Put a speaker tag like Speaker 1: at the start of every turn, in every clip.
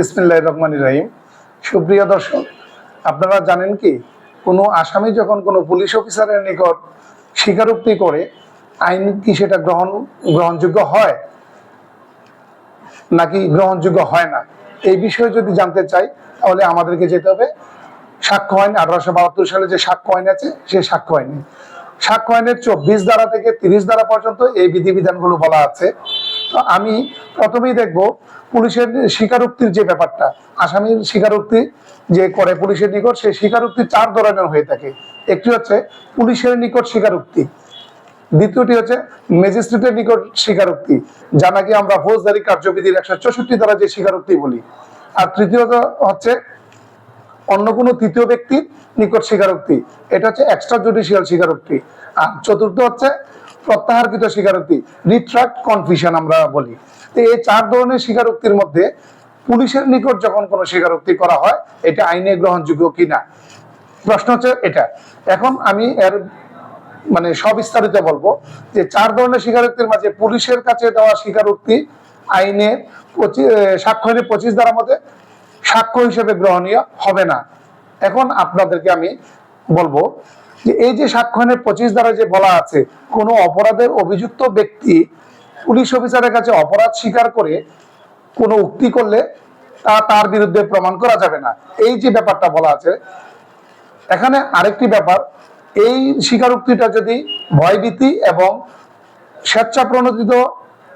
Speaker 1: বিসমিল্লাহ রহমান রহিম। সুপ্রিয় দর্শক, আপনারা জানেন কি, কোনো আসামি যখন কোনো পুলিশ অফিসারের নিকট স্বীকারোক্তি করে, আইন কি সেটা গ্রহণ, গ্রহণযোগ্য হয়? নাকি গ্রহণযোগ্য হয় না? এই বিষয়ে যদি জানতে চাই, তাহলে আমাদেরকে যেতে হবে সাক্ষ্য আইন আঠারোশো বাহাত্তর সালে যে সাক্ষ্য আইন আছে, সে সাক্ষ্য আইনে। সাক্ষ্য আইনের চব্বিশ ধারা থেকে তিরিশ ধারা পর্যন্ত এই বিধিবিধানগুলো বলা আছে। আমি প্রথমেই দেখব পুলিশের স্বীকারোক্তির যে ব্যাপারটা। আসামির স্বীকারোক্তি যে করে পুলিশের নিকট, সেই স্বীকারোক্তি চার ধরনের হয়ে থাকে। একটি হচ্ছে পুলিশের নিকট স্বীকারোক্তি। দ্বিতীয়টি হচ্ছে ম্যাজিস্ট্রেটের নিকট স্বীকারোক্তি, যা নাকি আমরা ফৌজদারি কার্যবিধির একশো চৌষট্টি দ্বারা যে স্বীকারোক্তি বলি। আর তৃতীয়ত হচ্ছে অন্য কোনো তৃতীয় ব্যক্তির নিকট স্বীকারোক্তি, এটা হচ্ছে এক্সট্রা জুডিশিয়াল স্বীকারোক্তি। আর চতুর্থ হচ্ছে প্রত্যাহারকৃত স্বীকারোক্তি রিট্রাক্ট কনফিউশন আমরা বলি। তো এই চার ধরনের স্বীকারোক্তির মধ্যে পুলিশের নিকট যখন কোনো স্বীকারোক্তি করা হয়, এটা আইনে গ্রহণযোগ্য কিনা? প্রশ্ন হচ্ছে এটা। এখন আমি এর মানে সবিস্তারিত বলব যে চার ধরনের স্বীকারোক্তির মাঝে পুলিশের কাছে দেওয়া স্বীকারোক্তি আইনে আইনে পঁচিশ ধারার মধ্যে সাক্ষ্য হিসেবে গ্রহণীয় হবে না। এখন আপনাদেরকে আমি বলব যে এই যে সাক্ষ্য পঁচিশ ধারা যে বলা আছে, কোনো অপরাধের অভিযুক্ত ব্যক্তি পুলিশ অফিসারের কাছে অপরাধ স্বীকার করে কোনো উক্তি করলে তা তার বিরুদ্ধে প্রমাণ করা যাবে না। এই যে ব্যাপারটা বলা আছে, এখানে আরেকটি ব্যাপার, এই স্বীকারোক্তিটা যদি ভয়ভীতি এবং স্বেচ্ছা প্রণোদিত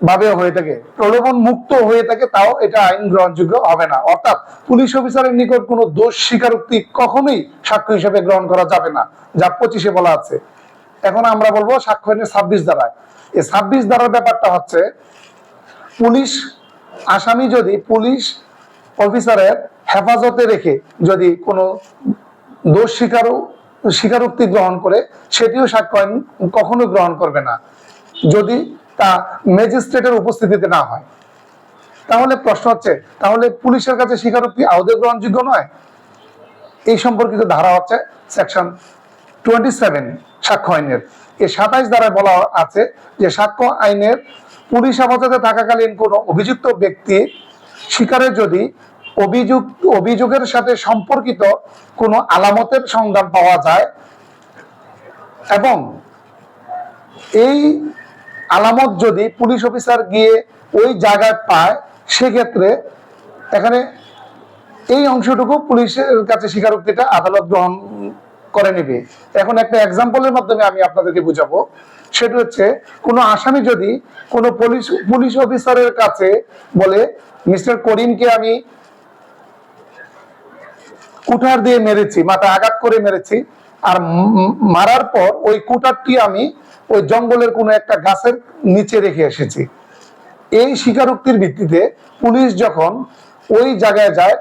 Speaker 1: ভাবে হয়ে থাকে, প্রলোভন মুক্ত হয়ে থাকে, তাও এটা আইন গ্রহণযোগ্য হবে না। অর্থাৎ পুলিশ অফিসারের নিকট কোনো দোষ স্বীকারোক্তি কখনোই সাক্ষ্য হিসেবে গ্রহণ করা যাবে না, যা পঁচিশে বলা আছে। এখন আমরা বলব সাক্ষ্য আইনের ছাব্বিশ দ্বারায় এই ছাব্বিশ দ্বারার ব্যাপারটা হচ্ছে, পুলিশ আসামি যদি পুলিশ অফিসারের হেফাজতে রেখে যদি কোনো দোষ স্বীকার, স্বীকারোক্তি গ্রহণ করে, সেটিও সাক্ষ্য আইন কখনো গ্রহণ করবে না। যদি তা ম্যাজিস্ট্রেটের উপস্থিতিতে না হয়। তাহলে প্রশ্ন হচ্ছে, তাহলে পুলিশের কাছে স্বীকারোক্তি আদৌ গ্রহণযোগ্য নয়? এই সম্পর্কিত ধারা হচ্ছে সেকশন টোয়েন্টি সেভেন সাক্ষ্য আইনের। এই সাতাইশ ধারায় বলা আছে যে সাক্ষ্য আইনের পুলিশ হেফাজতে থাকাকালীন কোনো অভিযুক্ত ব্যক্তি শিকারে যদি অভিযোগ অভিযোগের সাথে সম্পর্কিত কোনো আলামতের সন্ধান পাওয়া যায় এবং এই আলামত যদি পুলিশ অফিসার গিয়ে ওই জায়গায় পায়, সেক্ষেত্রে এখানে এই অংশটুকু পুলিশের কাছে স্বীকারোক্তিটা আদালত গ্রহণ করে নেবে। এখন একটা এক্সাম্পলের মাধ্যমে আমি আপনাদেরকে বুঝাবো। সেটা হচ্ছে, কোনো আসামি যদি কোনো পুলিশ পুলিশ অফিসারের কাছে বলে, মিস্টার করিমকে আমি কুঠার দিয়ে মেরেছি, মাথা আঘাত করে মেরেছি। আর মারার পর ওই কুটারটি আমি ওই জঙ্গলের কোনো একটা গাছের নিচে রেখে এসেছি। এই স্বীকারোক্তির ভিত্তিতে পুলিশ যখন ওই জায়গায় যায়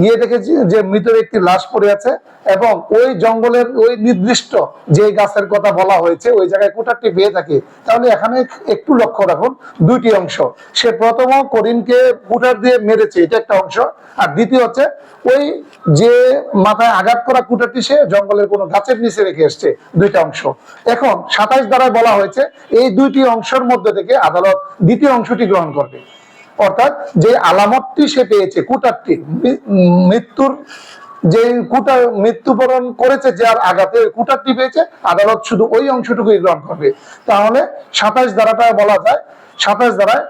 Speaker 1: গিয়ে দেখে যে- মৃত ব্যক্তির লাশ পড়ে আছে এবং ওই জঙ্গলের ওই নির্দিষ্ট যে গাছের কথা বলা হয়েছে, ওই জায়গায় কুঠারটি পেয়ে থাকে। তাহলে এখানে একটু লক্ষ্য রাখুন, দুইটি অংশ। সে প্রথম করিমকে কুঠার দিয়ে মেরেছে, এটা একটা অংশ। আর দ্বিতীয় হচ্ছে, ওই যে মাথায় আঘাত করা কুটারটি সে জঙ্গলের কোনো গাছের নিচে রেখে এসছে, দুইটা অংশ। এখন সাতাইশ দ্বারায় বলা হয়েছে, এই দুইটি অংশের মধ্যে থেকে আদালত দ্বিতীয় অংশটি গ্রহণ করবে। অর্থাৎ যে আলামতটি সে পেয়েছে, কুটারটি মৃত্যুর যে কুটার, মৃত্যুবরণ করেছে যার আঘাতে কুটারটি পেয়েছে, আদালত শুধু ওই অংশটুকুই গ্রহণ করবে। তাহলে সাতাইশ ধারাটা বলা যায় সাতাইশ ধারায়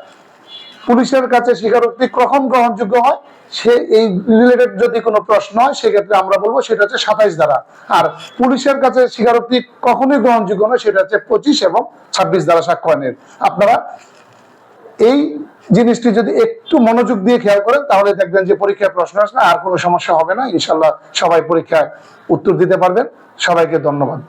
Speaker 1: পুলিশের কাছে স্বীকারোক্তি কখন গ্রহণযোগ্য হয়? সে এই রিলেটেড যদি কোনো প্রশ্ন হয়, সেক্ষেত্রে আমরা বলব সেটা হচ্ছে সাতাইশ ধারা। আর পুলিশের কাছে স্বীকারোক্তি কখনোই গ্রহণযোগ্য নয়, সেটা হচ্ছে পঁচিশ এবং ছাব্বিশ ধারা সাক্ষ্য আইনের। আপনারা এই জিনিসটি যদি একটু মনোযোগ দিয়ে খেয়াল করেন, তাহলে দেখবেন যে পরীক্ষায় প্রশ্ন আসলে আর কোনো সমস্যা হবে না। ইনশাল্লাহ সবাই পরীক্ষায় উত্তর দিতে পারবেন। সবাইকে ধন্যবাদ।